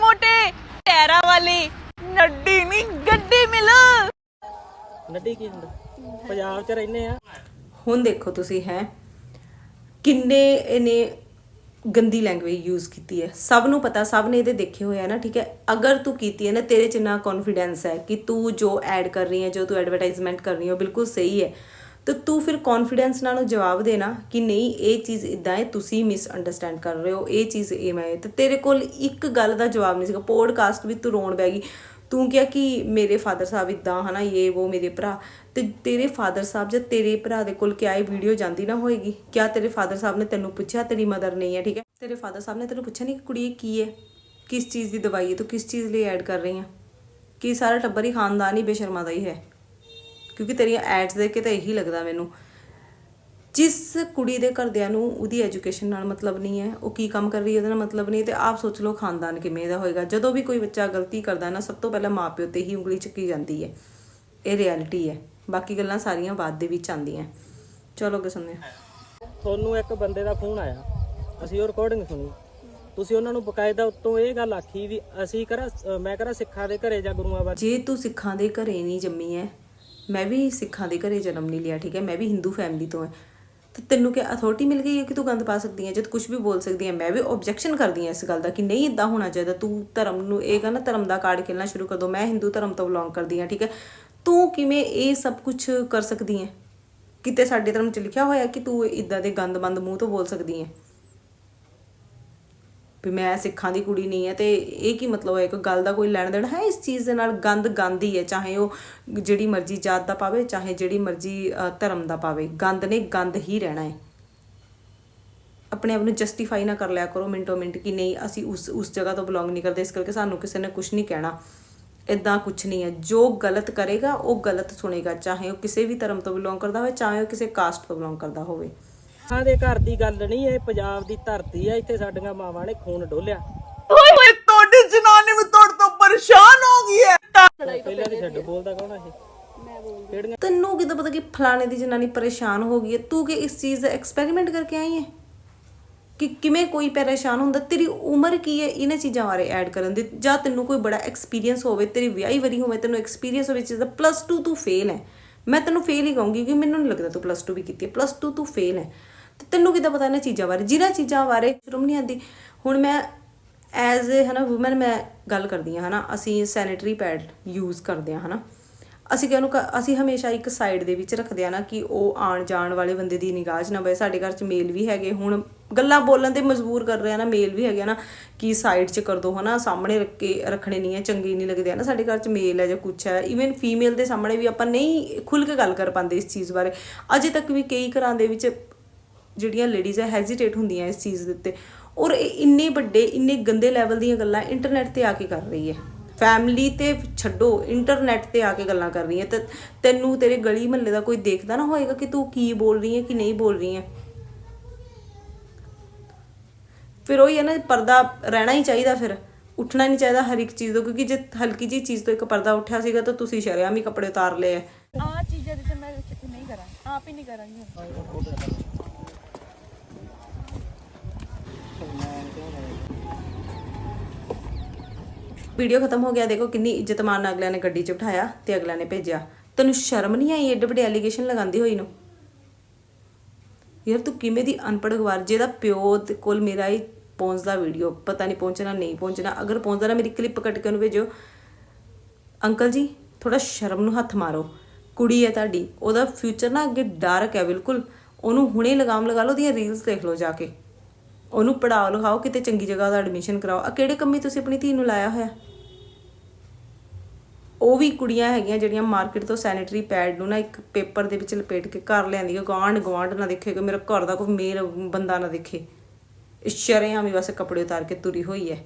ਮੋਟੇ ਟੈਰਾ ਵਾਲੀ ਨੱਡੀ ਨਹੀਂ ਗੱਡੀ ਮਿਲ। ਨੱਡੀ ਕੀ ਹੁੰਦਾ? ਪੰਜਾਬ 'ਚ ਰਹਿੰਦੇ ਆ। ਹੁਣ ਦੇਖੋ ਤੁਸੀਂ ਹੈ ਕਿੰਨੇ ਇਹਨੇ ਗੰਦੀ ਲੈਂਗੁਏਜ ਯੂਜ਼ ਕੀਤੀ ਹੈ। ਸਭ ਨੂੰ ਪਤਾ ਸਭ ਨੇ ਇਹਦੇ ਦੇਖੇ ਹੋਏ ਆ ਨਾ ਠੀਕ ਹੈ? ਅਗਰ ਤੂੰ ਕੀਤੀ ਹੈ ਨਾ ਤੇਰੇ ਚ ਨਾ ਕੌਨਫੀਡੈਂਸ ਹੈ ਕਿ ਤੂੰ ਜੋ ਐਡ ਕਰ ਰਹੀ ਹੈ ਜੋ ਤੂੰ ਐਡਵਰਟਾਈਜ਼ਮੈਂਟ ਕਰ ਰਹੀ ਹੈ ਉਹ ਬਿਲਕੁਲ ਸਹੀ ਹੈ। ਤੇ ਤੂੰ ਫਿਰ ਕੌਨਫੀਡੈਂਸ ਨਾਲ ਉਹ ਜਵਾਬ ਦੇਣਾ ਕਿ ਨਹੀਂ, ਇਹ ਚੀਜ਼ ਇਦਾਂ ਹੈ, ਤੁਸੀਂ ਮਿਸ ਅੰਡਰਸਟੈਂਡ ਕਰ ਰਹੇ ਹੋ, ਇਹ ਚੀਜ਼ ਇਹ ਮੈਂ ਤੇ ਤੇਰੇ ਕੋਲ ਇੱਕ ਗੱਲ ਦਾ ਜਵਾਬ ਨਹੀਂ ਸੀਗਾ। ਪੋਡਕਾਸਟ ਵੀ ਤੂੰ ਰੋਣ ਬੈ ਗਈ। ਤੂੰ ਕਿਹਾ ਕਿ ਮੇਰੇ ਫਾਦਰ ਸਾਹਿਬ ਇਦਾਂ ਹਨਾ, ਇਹ, ਉਹ, ਮੇਰੇ ਭਰਾ। ਤੇ ਤੇਰੇ ਫਾਦਰ ਸਾਹਿਬ ਜਾਂ ਤੇਰੇ ਭਰਾ ਦੇ ਕੋਲ ਕਿਆ ਇਹ ਵੀਡੀਓ ਜਾਂਦੀ ਨਾ ਹੋਏਗੀ? ਕਿਆ ਤੇਰੇ ਫਾਦਰ ਸਾਹਿਬ ਨੇ ਤੈਨੂੰ ਪੁੱਛਿਆ ਤੇਰੀ ਮਦਰ ਨਹੀਂ ਹੈ ਠੀਕ ਹੈ? ਤੇਰੇ ਫਾਦਰ ਸਾਹਿਬ ਨੇ ਤੈਨੂੰ ਪੁੱਛਿਆ ਨਹੀਂ ਕਿ ਕੁੜੀ ਇਹ ਕੀ ਹੈ? ਕਿਸ ਚੀਜ਼ ਦੀ ਦਵਾਈ ਹੈ? ਤੂੰ ਕਿਸ ਚੀਜ਼ ਲਈ ਐਡ ਕਰ ਰਹੀ ਹੈ? ਕਿ ਸਾਰਾ ਟੱਬਰ ਹੀ ਖਾਨਦਾਨ ਹੀ ਬੇਸ਼ਰਮਾ ਦਾ ਹੀ ਹੈ? ਕਿਉਂਕਿ ਤੇਰੀਆਂ ਐਡਸ ਦੇਖ ਕੇ ਤਾਂ ਇਹੀ ਲੱਗਦਾ ਮੈਨੂੰ। ਜਿਸ ਕੁੜੀ ਦੇ ਘਰਦਿਆਂ ਨੂੰ ਉਹਦੀ ਐਜੂਕੇਸ਼ਨ ਨਾਲ ਮਤਲਬ ਨਹੀਂ ਹੈ ਉਹ ਕੀ ਕੰਮ ਕਰ ਰਹੀ ਹੈ ਉਹਦੇ ਨਾਲ ਮਤਲਬ ਨਹੀਂ ਤੇ ਆਪ ਸੋਚ ਲਓ ਖਾਨਦਾਨ ਕਿਵੇਂ ਦਾ ਹੋਏਗਾ। ਜਦੋਂ ਵੀ ਕੋਈ ਬੱਚਾ ਗਲਤੀ ਕਰਦਾ ਨਾ ਸਭ ਤੋਂ ਪਹਿਲਾਂ ਮਾਪਿਓ ਤੇ ਹੀ ਉਂਗਲੀ ਚੱਕੀ ਜਾਂਦੀ ਹੈ। ਇਹ ਰਿਐਲਿਟੀ ਹੈ। ਬਾਕੀ ਗੱਲਾਂ ਸਾਰੀਆਂ ਬਾਅਦ ਦੇ ਵਿੱਚ ਆਉਂਦੀਆਂ। ਚਲੋ ਅੱਗੇ ਸੁਣਦੇ ਤੁਹਾਨੂੰ ਇੱਕ ਬੰਦੇ ਦਾ ਫੋਨ ਆਇਆ। ਅਸੀਂ ਉਹ ਰਿਕਾਰਡਿੰਗ ਸੁਣੀ। ਤੁਸੀਂ ਉਹਨਾਂ ਨੂੰ ਬਕਾਇਦਾ ਉੱਤੋਂ ਇਹ ਗੱਲ ਆਖੀ ਵੀ ਅਸੀਂ ਕਰਾ ਮੈਂ ਕਰਾ ਸਿੱਖਾਂ ਦੇ ਘਰੇ ਜਾਂ ਗੁਰੂਆਂ ਬਾਰੇ ਜੇ ਤੂੰ ਸਿੱਖਾਂ ਦੇ ਘਰੇ ਨਹੀਂ ਜੰਮੀ ਹੈ ਮੈਂ ਵੀ ਸਿੱਖਾਂ ਦੇ ਘਰੇ ਜਨਮ ਨਹੀਂ ਲਿਆ, ਠੀਕ ਹੈ? ਮੈਂ ਵੀ ਹਿੰਦੂ ਫੈਮਿਲੀ ਤੋਂ ਹਾਂ। ਤੇ ਤੈਨੂੰ ਕਿ ਅਥਾਰਟੀ ਮਿਲ ਗਈ ਹੈ ਕਿ ਤੂੰ ਗੰਦ ਪਾ ਸਕਦੀ ਹੈ? ਜਦ ਕੁਝ ਵੀ ਬੋਲ ਸਕਦੀ ਹੈ, ਮੈਂ ਵੀ ਆਬਜੈਕਸ਼ਨ ਕਰਦੀ ਹਾਂ ਇਸ ਗੱਲ ਦਾ ਕਿ ਨਹੀਂ ਇਦਾਂ ਹੋਣਾ ਚਾਹੀਦਾ। ਤੂੰ ਧਰਮ ਨੂੰ, ਇਹ ਕਹਿੰਦਾ ਧਰਮ ਦਾ ਕਾਰਡ ਖੇਲਣਾ ਸ਼ੁਰੂ ਕਰ ਦੋ। ਮੈਂ ਹਿੰਦੂ ਧਰਮ ਤੋਂ ਬਿਲੋਂਗ ਕਰਦੀ ਹਾਂ, ਠੀਕ ਹੈ? ਤੂੰ ਕਿਵੇਂ ਇਹ ਸਭ ਕੁਝ ਕਰ ਸਕਦੀ ਹੈ? ਕਿਤੇ ਸਾਡੇ ਧਰਮ 'ਚ ਲਿਖਿਆ ਹੋਇਆ ਕਿ ਤੂੰ ਇਦਾਂ ਦੇ ਗੰਦ-ਮੰਦ ਮੂੰਹ ਤੋਂ ਬੋਲ ਸਕਦੀ ਹੈ? ਵੀ ਮੈਂ ਸਿੱਖਾਂ ਦੀ ਕੁੜੀ ਨਹੀਂ ਹੈ ਤੇ ਇਹ ਕੀ ਮਤਲਬ ਹੈ? ਇੱਕ ਗੱਲ ਦਾ ਕੋਈ ਲੈਣ ਦੇਣ ਹੈ ਇਸ ਚੀਜ਼ ਦੇ ਨਾਲ? ਗੰਦ ਗੰਦ ਹੀ ਹੈ, ਚਾਹੇ ਉਹ ਜਿਹੜੀ ਮਰਜ਼ੀ ਜਾਤ ਦਾ ਪਾਵੇ, ਚਾਹੇ ਜਿਹੜੀ ਮਰਜ਼ੀ ਧਰਮ ਦਾ ਪਾਵੇ। ਗੰਦ ਨੇ ਗੰਦ ਹੀ ਰਹਿਣਾ ਹੈ। ਆਪਣੇ ਆਪ ਨੂੰ ਜਸਟੀਫਾਈ ਨਾ ਕਰ ਲਿਆ ਕਰੋ ਮਿੰਟੋ ਮਿੰਟ ਕਿ ਨਹੀਂ, ਅਸੀਂ ਉਸ ਉਸ ਜਗ੍ਹਾ ਤੋਂ ਬਿਲੋਂਗ ਨਹੀਂ ਕਰਦੇ। ਇਸ ਕਰਕੇ ਸਾਨੂੰ ਕਿਸੇ ਨੇ ਕੁਝ ਨਹੀਂ ਕਹਿਣਾ। ਇਦਾਂ ਕੁਝ ਨਹੀਂ ਹੈ। ਜੋ ਗਲਤ ਕਰੇਗਾ, ਉਹ ਗਲਤ ਸੁਣੇਗਾ, ਚਾਹੇ ਉਹ ਕਿਸੇ ਵੀ ਧਰਮ ਤੋਂ ਬਿਲੋਂਗ ਕਰਦਾ ਹੋਵੇ, ਚਾਹੇ ਉਹ ਕਿਸੇ ਕਾਸਟ ਤੋਂ ਬਿਲੋਂਗ ਕਰਦਾ ਹੋਵੇ। ਹਾਂ ਦੇ ਘਰ ਦੀ ਗੱਲ ਨਹੀਂ ਇਹ ਪੰਜਾਬ ਦੀ ਧਰਤੀ ਆ ਇੱਥੇ ਸਾਡੀਆਂ ਮਾਵਾਂ ਨੇ ਖੂਨ ਡੋਲਿਆ। ਓਏ ਹੋਏ ਤੁਹਾਡੀ ਜਨਾਨੀ ਵੀ ਤੁਹਾਡੇ ਤੋਂ ਪਰੇਸ਼ਾਨ ਹੋ ਗਈ ਹੈ। ਪਹਿਲਾਂ ਦੀ ਛੱਡ ਬੋਲਦਾ ਕੌਣ ਆ ਇਹ? ਤੈਨੂੰ ਕਿਦਾਂ ਪਤਾ ਕਿ ਫਲਾਣੇ ਦੀ ਜਨਾਨੀ ਪਰੇਸ਼ਾਨ ਹੋ ਗਈ ਹੈ? ਤੂੰ ਕਿ ਇਸ ਚੀਜ਼ ਦਾ ਐਕਸਪੈਰੀਮੈਂਟ ਕਰਕੇ ਆਈ ਹੈ? ਕਿ ਕਿਵੇਂ ਕੋਈ ਪਰੇਸ਼ਾਨ ਹੁੰਦਾ? ਤੇਰੀ ਉਮਰ ਕੀ ਹੈ? ਇਹਨਾਂ ਚੀਜ਼ਾਂ ਬਾਰੇ ਐਡ ਕਰਨ ਦੀ। ਜਾਂ ਤੈਨੂੰ ਕੋਈ ਬੜਾ ਐਕਸਪੀਰੀਅੰਸ ਹੋਵੇ ਤੇਰੀ ਵਿਆਹੀ ਵਰੀ ਹੋਵੇ ਤੈਨੂੰ ਐਕਸਪੀਰੀਅੰਸ ਹੋਵੇ ਚੀਜ਼ ਦਾ ਪਲੱਸ 2 ਤੂੰ ਫੇਲ ਹੈ। ਮੈਂ ਤੈਨੂੰ ਫੇਲ ਹੀ ਕਹੂੰਗੀ ਕਿ ਮੈਨੂੰ ਨਹੀਂ ਲੱਗਦਾ ਤੂੰ ਪਲੱਸ 2 ਵੀ ਕੀਤੀ ਹੈ। ਪਲੱਸ 2 ਤੂੰ ਫੇਲ ਹੈ। ਤੇ ਤੈਨੂੰ ਕਿਦਾਂ ਪਤਾ ਇਹਨਾਂ ਚੀਜ਼ਾਂ ਬਾਰੇ? ਜਿਹਨਾਂ ਚੀਜ਼ਾਂ ਬਾਰੇ ਸ਼ਰਮ ਨਹੀਂ ਆਉਂਦੀ? ਹੁਣ ਮੈਂ ਐਜ਼ ਅ ਹਨਾ ਔਮਨ ਮੈਂ ਗੱਲ ਕਰਦੀ ਹਾਂ, ਹਨਾ, ਅਸੀਂ ਸੈਨੀਟਰੀ ਪੈਡ ਯੂਜ਼ ਕਰਦੇ ਹਾਂ, ਹਨਾ। ਅਸੀਂ ਕਿ ਉਹਨੂੰ ਕ- ਅਸੀਂ ਹਮੇਸ਼ਾ ਇੱਕ ਸਾਈਡ ਦੇ ਵਿੱਚ ਰੱਖਦੇ ਆ ਨਾ ਕਿ ਉਹ ਆਣ ਜਾਣ ਵਾਲੇ ਬੰਦੇ ਦੀ ਨਿਗਾਹ ਨਾ ਪਏ ਸਾਡੇ ਘਰ 'ਚ ਮੇਲ ਵੀ ਹੈਗੇ। ਹੁਣ ਗੱਲਾਂ ਬੋਲਣ ਤੇ ਮਜਬੂਰ ਕਰ ਰਹੇ ਆ ਨਾ ਮੇਲ ਵੀ ਹੈਗੇ ਆ ਨਾ, ਕਿ ਸਾਈਡ 'ਚ ਕਰ ਦੋ, ਹਨਾ, ਸਾਹਮਣੇ ਰੱਖ ਕੇ, ਰੱਖਣੇ ਨਹੀਂ ਹੈ, ਚੰਗੇ ਨਹੀਂ ਲੱਗਦੇ ਆ ਨਾ ਸਾਡੇ ਘਰ 'ਚ ਮੇਲ ਹੈ ਜਾਂ ਕੁਛ ਹੈ। ਇਵਨ ਫੀਮੇਲ ਦੇ ਸਾਹਮਣੇ ਵੀ ਆਪਾਂ ਨਹੀਂ ਖੁੱਲ ਕੇ ਗੱਲ ਕਰ ਪਾਉਂਦੇ ਇਸ ਚੀਜ਼ ਬਾਰੇ। ਅਜੇ ਤੱਕ ਵੀ ਕਈ ਘਰਾਂ ਦੇ ਵਿੱਚ ਜਿਹੜੀਆਂ ਲੇਡੀਜ਼ ਹੈ ਹੈਜ਼ਿਟੇਟ ਹੁੰਦੀਆਂ ਇਸ ਚੀਜ਼ ਦੇ ਉੱਤੇ। ਔਰ ਇਹ ਇੰਨੇ ਵੱਡੇ ਇੰਨੇ ਗੰਦੇ ਲੈਵਲ ਦੀਆਂ ਗੱਲਾਂ ਇੰਟਰਨੈਟ ਤੇ ਆ ਕੇ ਕਰ ਰਹੀ ਹੈ। ਫੈਮਿਲੀ ਤੇ ਛੱਡੋ ਇੰਟਰਨੈਟ ਤੇ ਆ ਕੇ ਗੱਲਾਂ ਕਰ ਰਹੀ ਹੈ ਤੇ ਤੈਨੂੰ ਤੇਰੇ ਗਲੀ ਮਹੱਲੇ ਦਾ ਕੋਈ ਦੇਖਦਾ ਨਾ ਹੋਏਗਾ ਕਿ ਤੂੰ ਕੀ ਬੋਲ ਰਹੀ ਹੈ ਕਿ ਨਹੀਂ ਬੋਲ ਰਹੀ ਹੈ। ਫਿਰ ਉਹੀ ਹੈ ਨਾ ਪਰਦਾ ਰਹਿਣਾ ਹੀ ਚਾਹੀਦਾ ਫਿਰ। ਉੱਠਣਾ ਨਹੀਂ ਚਾਹੀਦਾ ਹਰ ਇੱਕ ਚੀਜ਼ ਤੋਂ ਕਿਉਂਕਿ ਜੇ ਹਲਕੀ ਜੀ ਚੀਜ਼ ਤੋਂ ਇੱਕ ਪਰਦਾ ਉੱਠਿਆ ਸੀਗਾ ਤਾਂ ਤੁਸੀਂ ਸ਼ਰਿਆਮ ਹੀ ਕੱਪੜੇ ਉਤਾਰ ਲਏ ਆ ਚੀਜ਼ਾਂ ਦੇ ਤੇ ਮੈਂ ਨਹੀਂ ਕਰਾਂ। ਆਪ ਹੀ ਨਹੀਂ ਕਰਾਂਗੀ। ਵੀਡੀਓ ਖਤਮ ਹੋ ਗਿਆ, ਦੇਖੋ ਕਿੰਨੀ ਇੱਜ਼ਤ ਮਾਨ ਨਾਲ ਅਗਲਿਆਂ ਨੇ ਗੱਡੀ 'ਚ ਬਿਠਾਇਆ ਤੇ ਅਗਲਿਆਂ ਨੇ ਭੇਜਿਆ। ਤੈਨੂੰ ਸ਼ਰਮ ਨਹੀਂ ਆਈ ਐਡੇ ਵੱਡੇ ਐਲੀਗੇਸ਼ਨ ਲਗਾਉਂਦੀ ਹੋਈ ਨੂੰ? ਯਾਰ ਤੂੰ ਕਿਵੇਂ ਦੀ ਅਨਪੜ੍ਹ ਗਵਾਰ, ਜਿਹਦਾ ਪਿਓ ਕੋਲ ਮੇਰਾ ਹੀ ਪਹੁੰਚਦਾ ਵੀਡੀਓ ਪਤਾ ਨਹੀਂ ਪਹੁੰਚਣਾ ਨਹੀਂ ਪਹੁੰਚਣਾ। ਅਗਰ ਪਹੁੰਚਦਾ ਨਾ, ਮੇਰੀ ਕਲਿੱਪ ਕੱਟ ਕੇ ਉਹਨੂੰ ਭੇਜੋ। ਅੰਕਲ ਜੀ ਥੋੜਾ ਸ਼ਰਮ ਨੂੰ ਹੱਥ ਮਾਰੋ। ਕੁੜੀ ਹੈ ਤੁਹਾਡੀ, ਉਹਦਾ ਫਿਊਚਰ ਨਾ ਅੱਗੇ ਡਾਰਕ ਹੈ ਬਿਲਕੁਲ। ਉਹਨੂੰ ਹੁਣੇ ਲਗਾਮ ਲਗਾ ਲਓ ਉਹਦੀਆਂ ਰੀਲਸ ਦੇਖ ਲਓ ਜਾ ਕੇ। ਉਹਨੂੰ ਪੜਾਓ ਲਿਖਾਓ, ਕਿਤੇ ਚੰਗੀ ਜਗ੍ਹਾ ਦਾ ਐਡਮਿਸ਼ਨ ਕਰਾਓ। ਆ ਕਿਹੜੇ ਕੰਮੀ ਤੁਸੀਂ ਆਪਣੀ ਧੀ ਨੂੰ ਲਾਇਆ ਹੋਇਆ? ਉਹ ਵੀ ਕੁੜੀਆਂ ਹੈਗੀਆਂ ਜਿਹੜੀਆਂ ਮਾਰਕੀਟ ਤੋਂ ਸੈਨੀਟਰੀ ਪੈਡ ਨੂੰ ਨਾ ਇੱਕ ਪੇਪਰ ਦੇ ਵਿੱਚ ਲਪੇਟ ਕੇ ਘਰ ਲਿਆਂਦੀਆਂ ਗਵਾਂਢ ਗਵਾਂਢ ਨਾ ਦੇਖੇ ਕਿ ਮੇਰਾ ਘਰ ਦਾ ਕੋਈ ਮੇਲ ਬੰਦਾ ਨਾ ਦੇਖੇ। ਸ਼ਰਿਆਂ ਵੀ ਬਸ ਕੱਪੜੇ ਉਤਾਰ ਕੇ ਤੁਰੀ ਹੋਈ ਹੈ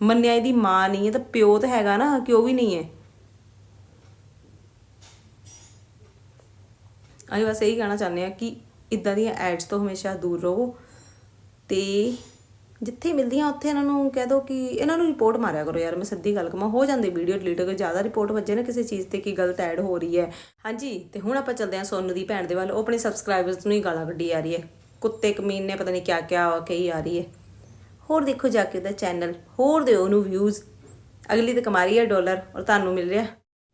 ਮੰਨਿਆ ਇਹਦੀ ਮਾਂ ਨਹੀਂ ਹੈ ਤਾਂ ਪਿਓ ਤਾਂ ਹੈਗਾ ਨਾ ਕਿ ਉਹ ਵੀ ਨਹੀਂ ਹੈ ਅਸੀਂ ਬਸ ਇਹੀ ਕਹਿਣਾ ਚਾਹੁੰਦੇ ਆ ਕਿ ਇਦਾਂ ਦੀਆਂ ਐਡਸ ਤੋਂ ਹਮੇਸ਼ਾ ਦੂਰ ਰਹੋ ਤੇ ਜਿੱਥੇ ਮਿਲਦੀਆਂ, ਉੱਥੇ ਇਹਨਾਂ ਨੂੰ ਕਹਿ ਦਿਓ ਕਿ ਇਹਨਾਂ ਨੂੰ ਰਿਪੋਰਟ ਮਾਰਿਆ ਕਰੋ ਯਾਰ, ਮੈਂ ਸਿੱਧੀ ਗੱਲ ਕਹਾਂ ਹੋ ਜਾਂਦੀ ਵੀਡੀਓ ਡਿਲੀਟ ਅਗਰ ਜ਼ਿਆਦਾ ਰਿਪੋਰਟ ਵੱਜੇ ਨਾ ਕਿਸੇ ਚੀਜ਼ ਤੇ ਕੀ ਗਲਤ ਐਡ ਹੋ ਰਹੀ ਹੈ। ਹਾਂਜੀ, ਤੇ ਹੁਣ ਆਪਾਂ ਚੱਲਦੇ ਹਾਂ ਸੋਨੂ ਦੀ ਭੈਣ ਦੇ ਵੱਲ, ਉਹ ਆਪਣੇ ਸਬਸਕ੍ਰਾਈਬਰਸ ਨੂੰ ਹੀ ਗਾਲਾਂ ਕੱਢੀ ਆ ਰਹੀ ਹੈ। ਕੁੱਤੇ ਕਮੀਨ ਨੇ ਪਤਾ ਨਹੀਂ ਕਿਆ ਕਿਆ ਕਹੀ ਆ ਰਹੀ ਹੈ। ਹੋਰ ਦੇਖੋ ਜਾ ਕੇ ਉਹਦਾ ਚੈਨਲ ਹੋਰ ਦਿਓ ਉਹਨੂੰ ਵਿਊਜ਼ ਅਗਲੀ ਤੇ ਕਮਾ ਰਹੀ ਹੈ ਡਾਲਰ ਔਰ ਤੁਹਾਨੂੰ ਮਿਲ ਰਿਹਾ।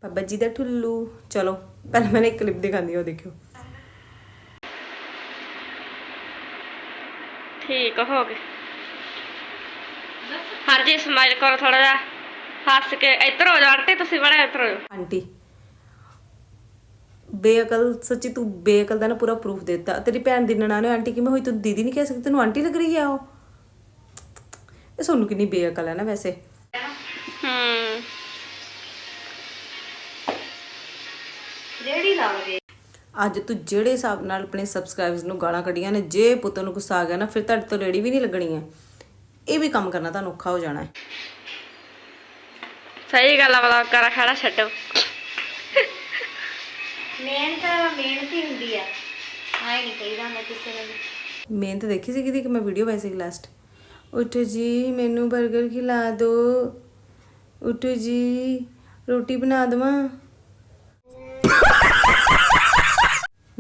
ਬਾਬਾ ਜੀ ਦਾ ਠੁੱਲੂ। ਚਲੋ, ਪਹਿਲਾਂ ਮੈਂ ਇੱਕ ਕਲਿੱਪ ਦਿਖਾਉਂਦੀ ਹਾਂ ਦੇਖਿਓ। ਠੀਕ ਹੋ ਗਏ। ਹਾਂਜੀ ਸਮਾਈਲ ਕਰੋ ਥੋੜਾ ਜਿਹਾ ਹੱਸ ਕੇ ਇੱਧਰ ਹੋ ਜਾ ਆਂਟੀ ਤੁਸੀਂ ਬੜਾ ਇੱਧਰ ਹੋ ਜਾਓ ਆਂਟੀ ਬੇਅਕਲ ਸੱਚੀ ਤੂੰ ਬੇਅਕਲ ਦਾ ਨਾ ਪੂਰਾ ਪ੍ਰੂਫ ਦਿੱਤਾ। ਤੇਰੀ ਭੈਣ ਦੀ ਨਨਾਣੇ ਆਂਟੀ ਕਿਵੇਂ ਹੋਈ? ਤੂੰ ਦੀਦੀ ਨਹੀਂ ਕਹਿ ਸਕਦੀ? ਤੈਨੂੰ ਆਂਟੀ ਲੱਗ ਰਹੀ ਹੈ ਉਹ? ਇਹ ਸੋਨੂੰ ਕਿੰਨੀ ਬੇਅਕਲ ਹੈ ਨਾ ਵੈਸੇ। ਹੂੰ। ਅੱਜ ਤੂੰ ਜਿਹੜੇ ਹਿਸਾਬ ਨਾਲ ਆਪਣੇ ਸਬਸਕ੍ਰਾਈਬਰਸ ਨੂੰ ਗਾਲਾਂ ਕੱਢੀਆਂ ਨੇ ਜੇ ਪੁੱਤ ਨੂੰ ਗੁੱਸਾ ਆ ਗਿਆ ਨਾ ਫਿਰ ਤੁਹਾਡੇ ਤੋਂ ਰੇੜੀ ਵੀ ਨਹੀਂ ਲੱਗਣੀ ਹੈ। ਇਹ ਵੀ ਕੰਮ ਕਰਨਾ ਤੁਹਾਨੂੰ ਔਖਾ ਹੋ ਜਾਣਾ ਹੈ। ਸਹੀ ਗੱਲ ਆ ਬਲੌਗ ਕਰਾ ਖੜਾ ਛੱਡੋ। ਮਿਹਨਤ ਦੇਖੀ ਸੀ ਕਿਦੀ ਕਿ ਮੈਂ ਵੀਡੀਓ ਪਾਈ ਸੀ ਲਾਸਟ ਉੱਠ ਜੀ ਮੈਨੂੰ 버ਗਰ ਖਿਲਾ ਦਿਓ ਉੱਠ ਜੀ ਰੋਟੀ ਬਣਾ ਦੇਵਾਂ।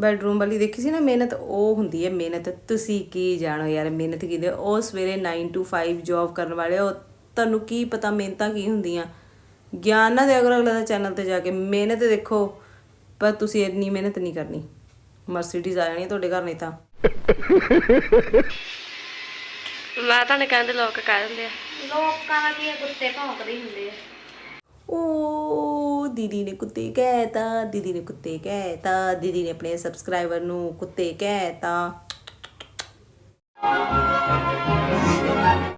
ਬੈਡਰੂਮ ਵਾਲੀ ਦੇਖੀ ਸੀ ਨਾ ਮਿਹਨਤ ਉਹ ਹੁੰਦੀ ਹੈ ਮਿਹਨਤ। ਤੁਸੀਂ ਕੀ ਜਾਣੋ ਯਾਰ ਮਿਹਨਤ ਕਿਹਦੇ ਉਹ ਸਵੇਰੇ 9 to 5 ਜੌਬ ਕਰਨ ਵਾਲੇ ਉਹ ਤੁਹਾਨੂੰ ਕੀ ਪਤਾ ਮਿਹਨਤਾਂ ਕੀ ਹੁੰਦੀਆਂ? ਗਿਆਨ ਨਾ ਦੇ ਅਗਰ ਅਗਲੇ ਦਾ ਚੈਨਲ ਤੇ ਜਾ ਕੇ। ਮਿਹਨਤ ਦੇਖੋ ਪਰ ਤੁਸੀਂ ਇੰਨੀ ਮਿਹਨਤ ਨਹੀਂ ਕਰਨੀ। ਮਰਸੀਡੀਜ਼ ਆ ਜਾਣੀ ਤੁਹਾਡੇ ਘਰ ਨਹੀਂ ਤਾਂ। ਮੈਂ ਤਾਂ ਨਹੀਂ ਕਹਿੰਦੇ ਲੋਕ ਕਹਿ ਦਿੰਦੇ ਆ। ਓ, ਦੀਦੀ ਨੇ ਕੁੱਤੇ ਕਹਿਤਾ, ਦੀਦੀ ਨੇ ਕੁੱਤੇ ਕਹਿਤਾ, ਦੀਦੀ ਨੇ ਆਪਣੇ ਸਬਸਕ੍ਰਾਈਬਰ ਨੂੰ ਕੁੱਤੇ ਕਹਿਤਾ।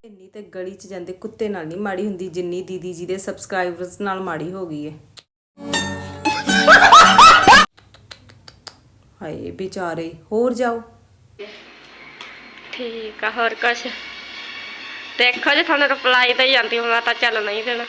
ਇੰਨੀ ਤੇ ਗਲੀ 'ਚ ਜਾਂਦੇ ਕੁੱਤੇ ਨਾਲ ਨਹੀਂ ਮਾੜੀ ਹੁੰਦੀ, ਜਿੰਨੀ ਦੀਦੀ ਜੀ ਦੇ ਸਬਸਕ੍ਰਾਈਬਰਸ ਨਾਲ ਮਾੜੀ ਹੋ ਗਈ ਹੈ ਹਾਏ ਵਿਚਾਰੇ ਹੋਰ ਜਾਓ। ਠੀਕ ਆ, ਹੋਰ ਕੁਛ। ਦੇਖੋ ਜੇ ਤੁਹਾਨੂੰ ਰਿਪਲਾਈ ਤਾਂ ਜਾਂਦੀ ਮੈਂ ਤਾਂ ਚੱਲ ਨਹੀਂ ਦੇਣਾ।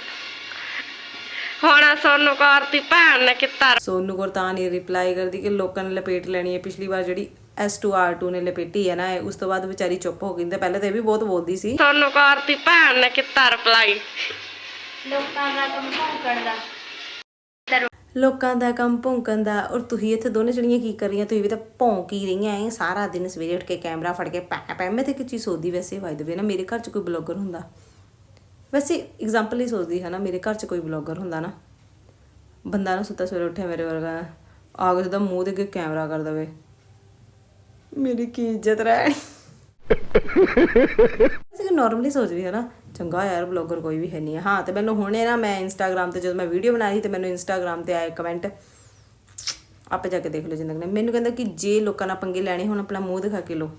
ਹੁਣ ਸੋਨੂੰ ਕੌਰ ਦੀ ਭੈਣ ਨੇ ਕੀਤਾ ਸੋਨੂ ਕੌਰ ਤਾਂ ਨਹੀਂ ਰਿਪਲਾਈ ਕਰਦੀ ਕਿ ਲੋਕਾਂ ਨੇ ਲਪੇਟ ਲੈਣੀ ਹੈ। ਪਿਛਲੀ ਵਾਰ ਜਿਹੜੀ S2R2 ਨੇ ਲਪੇਟੀ ਹੈ ਨਾ ਉਸ ਤੋਂ ਬਾਅਦ ਵਿਚਾਰੀ ਚੁੱਪ ਹੋ ਗਈ। ਤੇ ਪਹਿਲੇ ਤਾਂ ਇਹ ਵੀ ਬਹੁਤ ਬੋਲਦੀ ਸੀ। ਸੋਨੂੰ ਕੌਰ ਦੀ ਭੈਣ ਨੇ ਕੀਤਾ ਰਿਪਲਾਈ ਲੋਕਾਂ ਦਾ ਕੰਮ ਭੌਂਕਣ ਦਾ। ਲੋਕਾਂ ਦਾ ਕੰਮ ਭੌਂਕਣ ਦਾ। ਔਰ ਤੁਸੀਂ ਇੱਥੇ ਦੋਨੇ ਜਣੀਆਂ ਕੀ ਕਰ ਰਹੀਆਂ? ਤੁਸੀਂ ਵੀ ਤਾਂ ਭੌਂਕ ਹੀ ਰਹੀਆਂ ਐ। ਸਾਰਾ ਦਿਨ ਸਵੇਰੇ ਉੱਠ ਕੇ ਕੈਮਰਾ ਫੜ ਕੇ ਪੈ ਪੈ ਮੈਂ ਤੇ ਇੱਕ ਚੀਜ਼ ਸੋਚਦੀ ਵੈਸੇ ਵਾਈ ਵੇ ਨਾ ਮੇਰੇ ਘਰ 'ਚ ਕੋਈ ਬਲੌਗਰ ਹੁੰਦਾ। ਵੈਸੇ ਐਗਜ਼ਾਮਪਲ ਹੀ ਸੋਚਦੀ ਹੈ ਨਾ, ਮੇਰੇ ਘਰ 'ਚ ਕੋਈ ਬਲੌਗਰ ਹੁੰਦਾ ਨਾ, ਬੰਦਾ ਨਾ ਸੁੱਤਾ ਸਵੇਰੇ ਉੱਠਿਆ ਮੇਰੇ ਵਰਗਾ, ਆ ਕੇ ਸਿੱਧਾ ਮੂੰਹ ਦੇ ਅੱਗੇ ਕੈਮਰਾ ਕਰ ਦਵੇ। ਮੇਰੀ ਕੀ ਇੱਜ਼ਤ ਰਹਿਣੀ। ਅਸੀਂ ਨਾਰਮਲੀ ਸੋਚਦੀ ਹੈ ਨਾ, ਚੰਗਾ ਯਾਰ ਬਲੌਗਰ ਕੋਈ ਵੀ ਹੈ ਨਹੀਂ ਹੈ। ਹਾਂ, ਤੇ ਮੈਨੂੰ ਹੁਣੇ ਨਾ ਮੈਂ ਇੰਸਟਾਗ੍ਰam ਤੇ ਜਦੋਂ ਮੈਂ ਵੀਡੀਓ ਬਣਾਈ ਸੀ ਤੇ ਮੈਨੂੰ ਇੰਸਟਾਗ੍ਰam ਤੇ ਆਏ ਕਮੈਂਟ ਆਪੇ ਜਾ ਕੇ ਦੇਖ ਲਓ ਜ਼ਿੰਦਗੀ ਨੇ। ਮੈਨੂੰ ਕਹਿੰਦਾ ਕਿ ਜੇ ਲੋਕਾਂ ਨਾਲ ਪੰਗੇ ਲੈਣੇ ਹੁਣ, ਆਪਣਾ ਮੂੰਹ ਦਿਖਾ ਕੇ ਲੋ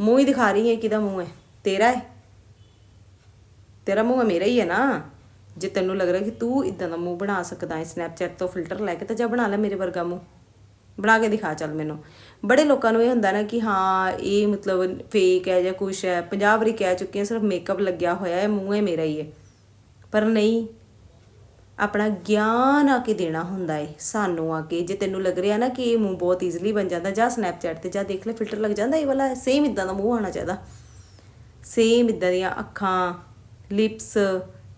ਮੂੰਹ ਹੀ ਦਿਖਾ ਰਹੀ ਹੈ ਕਿਹਦਾ ਮੂੰਹ ਹੈ। ਤੇਰਾ ਹੈ? ਤੇਰਾ ਮੂੰਹ ਹੈ ਮੇਰਾ ਹੀ ਹੈ ਨਾ। ਜੇ ਤੈਨੂੰ ਲੱਗ ਰਿਹਾ ਕਿ ਤੂੰ ਇਦਾਂ ਦਾ ਮੂੰਹ ਬਣਾ ਸਕਦਾ ਹੈ ਸਨੈਪਚੈਟ ਤੋਂ ਫਿਲਟਰ ਲੈ ਕੇ ਤਾਂ ਜਾ ਬਣਾ ਲੈ ਮੇਰੇ ਵਰਗਾ ਮੂੰਹ। ਬਣਾ ਕੇ ਦਿਖਾ ਚੱਲ ਮੈਨੂੰ। ਬੜੇ ਲੋਕਾਂ ਨੂੰ ਇਹ ਹੁੰਦਾ ਨਾ ਕਿ ਹਾਂ, ਇਹ ਮਤਲਬ ਫੇਕ ਹੈ ਜਾਂ ਕੁਛ ਹੈ। 50 ਵਾਰੀ ਕਹਿ ਚੁੱਕੀ ਹਾਂ, ਸਿਰਫ ਮੇਕਅਪ ਲੱਗਿਆ ਹੋਇਆ ਹੈ, ਮੂੰਹ ਹੈ ਮੇਰਾ ਹੀ ਹੈ। ਪਰ ਨਹੀਂ, ਆਪਣਾ ਗਿਆਨ ਆ ਕੇ ਦੇਣਾ ਹੁੰਦਾ ਹੈ, ਸਾਨੂੰ ਆ ਕੇ। ਜੇ ਤੈਨੂੰ ਲੱਗ ਰਿਹਾ ਨਾ ਕਿ ਇਹ ਮੂੰਹ ਬਹੁਤ ਈਜ਼ੀਲੀ ਬਣ ਜਾਂਦਾ, ਜਾਂ ਸਨੈਪਚੈਟ ਤੇ ਜਾਂ ਦੇਖ ਲੈ ਫਿਲਟਰ ਲੱਗ ਜਾਂਦਾ ਇਹ ਵਾਲਾ। ਸੇਮ ਇਦਾਂ ਦਾ ਮੂੰਹ ਆਣਾ ਚਾਹੀਦਾ। ਸੇਮ ਇਦਾਂ ਦੀਆਂ ਅੱਖਾਂ ਲਿਪਸ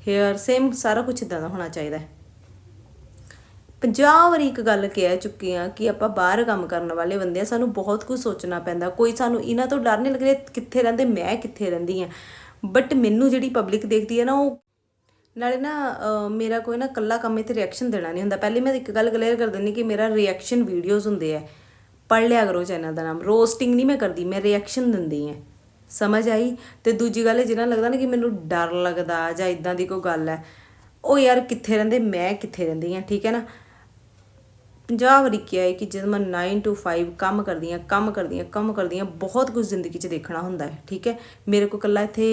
ਹੇਅਰ ਸੇਮ ਸਾਰਾ ਕੁਝ ਇਦਾਂ ਦਾ ਹੋਣਾ ਚਾਹੀਦਾ ਹੈ। 50 ਵਾਰੀ ਇੱਕ ਗੱਲ ਕਹਿ ਚੁੱਕੀ ਆ ਕਿ ਆਪਾਂ ਬਾਹਰ ਕੰਮ ਕਰਨ ਵਾਲੇ ਬੰਦੇ ਆ, ਸਾਨੂੰ ਬਹੁਤ ਕੁਝ ਸੋਚਣਾ ਪੈਂਦਾ। ਕੋਈ ਸਾਨੂੰ ਇਹਨਾਂ ਤੋਂ ਡਰ ਨਹੀਂ ਲੱਗ ਰਿਹਾ ਕਿੱਥੇ ਰਹਿੰਦੇ, ਮੈਂ ਕਿੱਥੇ ਰਹਿੰਦੀ ਆ ਬਟ ਮੈਨੂੰ ਜਿਹੜੀ ਪਬਲਿਕ ਦੇਖਦੀ ਹੈ ਨਾ, ਉਹ ਨਾਲੇ ਨਾ ਮੇਰਾ ਕੋਈ ਨਾ ਕੱਲਾ ਕੰਮ ਇੱਥੇ ਰਿਐਕਸ਼ਨ ਦੇਣਾ ਨਹੀਂ ਹੁੰਦਾ। ਪਹਿਲੇ ਮੈਂ ਇੱਕ ਗੱਲ ਕਲੀਅਰ ਕਰ ਦਿੰਦੀ ਕਿ ਮੇਰਾ ਰਿਐਕਸ਼ਨ ਵੀਡੀਓਜ਼ ਹੁੰਦੇ ਆ। ਪੜ ਲਿਆ ਕਰੋ ਚੈਨਲ ਦਾ ਨਾਮ। ਰੋਸਟਿੰਗ ਨਹੀਂ ਮੈਂ ਕਰਦੀ, ਮੈਂ ਰਿਐਕਸ਼ਨ ਦਿੰਦੀ ਆ ਸਮਝ ਆਈ ਤੇ ਦੂਜੀ ਗੱਲ ਇਹ ਜਿਹਨਾਂ ਲੱਗਦਾ ਨਾ ਕਿ ਮੈਨੂੰ ਡਰ ਲੱਗਦਾ ਜਾਂ ਇਦਾਂ ਦੀ ਕੋਈ ਗੱਲ ਹੈ, ਉਹ ਯਾਰ ਕਿੱਥੇ ਰਹਿੰਦੇ, ਮੈਂ ਕਿੱਥੇ ਰਹਿੰਦੀ ਆ ਠੀਕ ਹੈ ਨਾ? 50 ਵਾਰੀ ਕਿਹਾ ਹੈ ਕਿ ਜਦ ਮੈਂ 9 to 5 ਕੰਮ ਕਰਦੀ ਹਾਂ, ਕੰਮ ਕਰਦੀ ਹਾਂ, ਕੰਮ ਕਰਦੀ ਹਾਂ, ਬਹੁਤ ਕੁਝ ਜ਼ਿੰਦਗੀ 'ਚ ਦੇਖਣਾ ਹੁੰਦਾ ਹੈ, ਠੀਕ ਹੈ? ਮੇਰੇ ਕੋਲ ਕੱਲਾ ਇੱਥੇ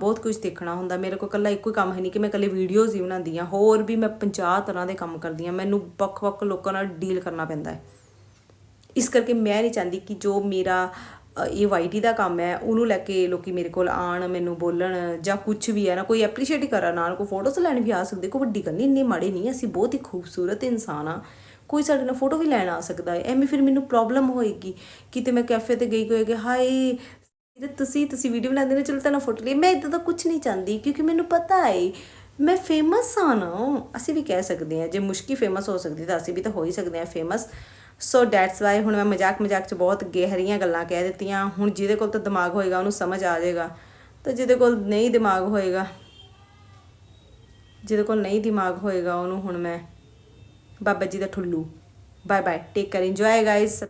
ਬਹੁਤ ਕੁਝ ਦੇਖਣਾ ਹੁੰਦਾ, ਮੇਰੇ ਕੋਲ ਕੱਲਾ ਇੱਕੋ ਹੀ ਕੰਮ ਹੈ ਨਹੀਂ ਕਿ ਮੈਂ ਕੱਲੇ ਵੀਡੀਓਜ਼ ਹੀ ਬਣਾਉਂਦੀ ਹਾਂ, ਹੋਰ ਵੀ ਮੈਂ 50 ਤਰ੍ਹਾਂ ਦੇ ਕੰਮ ਕਰਦੀ ਹਾਂ, ਮੈਨੂੰ ਵੱਖ-ਵੱਖ ਲੋਕਾਂ ਨਾਲ ਡੀਲ ਕਰਨਾ ਪੈਂਦਾ ਹੈ। ਇਸ ਕਰਕੇ ਮੈਂ ਨਹੀਂ ਚਾਹੁੰਦੀ ਕਿ ਜੋ ਮੇਰਾ ਇਹ ਵਾਈਟੀ ਦਾ ਕੰਮ ਹੈ, ਉਹਨੂੰ ਲੈ ਕੇ ਲੋਕੀ ਮੇਰੇ ਕੋਲ ਆਣ ਮੈਨੂੰ ਬੋਲਣ ਜਾਂ ਕੁਝ ਵੀ ਹੈ ਨਾ, ਕੋਈ ਐਪਰੀਸ਼ੀਏਟ ਹੀ ਕਰਾਂ ਨਾਲ, ਕੋਈ ਫੋਟੋਸ ਲੈਣ ਵੀ ਆ ਸਕਦੇ, ਕੋਈ ਵੱਡੀ ਗੱਲ ਨਹੀਂ, ਇੰਨੇ ਮਾੜੀ ਨਹੀਂ, ਅਸੀਂ ਬਹੁਤ ਹੀ ਖੂਬਸੂਰਤ ਇਨਸਾਨ ਆ ਕੋਈ ਸਾਡੇ ਨਾਲ ਫੋਟੋ ਵੀ ਲੈਣ ਆ ਸਕਦਾ ਹੈ, ਐਵੇਂ ਫਿਰ ਮੈਨੂੰ ਪ੍ਰੋਬਲਮ ਹੋਏਗੀ ਕਿਤੇ ਮੈਂ ਕੈਫੇ ਤੇ ਗਈ ਕੋਈ ਹਾਏ ਤੁਸੀਂ ਤੁਸੀਂ ਵੀਡੀਓ ਬਣਾਉਂਦੇ ਨੇ, ਚਲੋ ਤਾਂ ਫੋਟੋ ਲਈ ਮੈਂ ਇਦਾਂ ਦਾ ਕੁਝ ਨਹੀਂ ਚਾਹੁੰਦੀ, ਕਿਉਂਕਿ ਮੈਨੂੰ ਪਤਾ ਹੈ, ਮੈਂ ਫੇਮਸ ਹਾਂ ਨਾ, ਅਸੀਂ ਵੀ ਕਹਿ ਸਕਦੇ ਹਾਂ, ਜੇ ਮੁਸ਼ਕੀ ਫੇਮਸ ਹੋ ਸਕਦੀ ਤਾਂ ਅਸੀਂ ਵੀ ਤਾਂ ਹੋ ਹੀ ਸਕਦੇ ਹਾਂ ਫੇਮਸ ਸੋ ਡੈਟਸ ਵਾਈ ਹੁਣ ਮੈਂ ਮਜ਼ਾਕ ਮਜ਼ਾਕ 'ਚ ਬਹੁਤ ਗਹਿਰੀਆਂ ਗੱਲਾਂ ਕਹਿ ਦਿੱਤੀਆਂ। ਹੁਣ ਜਿਹਦੇ ਕੋਲ ਤਾਂ ਦਿਮਾਗ ਹੋਏਗਾ, ਉਹਨੂੰ ਸਮਝ ਆ ਜਾਏਗਾ। ਤੇ ਜਿਹਦੇ ਕੋਲ ਨਹੀਂ ਦਿਮਾਗ ਹੋਏਗਾ, ਜਿਹਦੇ ਕੋਲ ਨਹੀਂ ਦਿਮਾਗ ਹੋਏਗਾ, ਉਹਨੂੰ ਹੁਣ ਮੈਂ ਬਾਬਾ ਜੀ ਦਾ ਠੁੱਲੂ। ਬਾਏ ਬਾਏ ਟੇਕ ਕਰ ਇੰਜੋਏ ਗਾਇਸ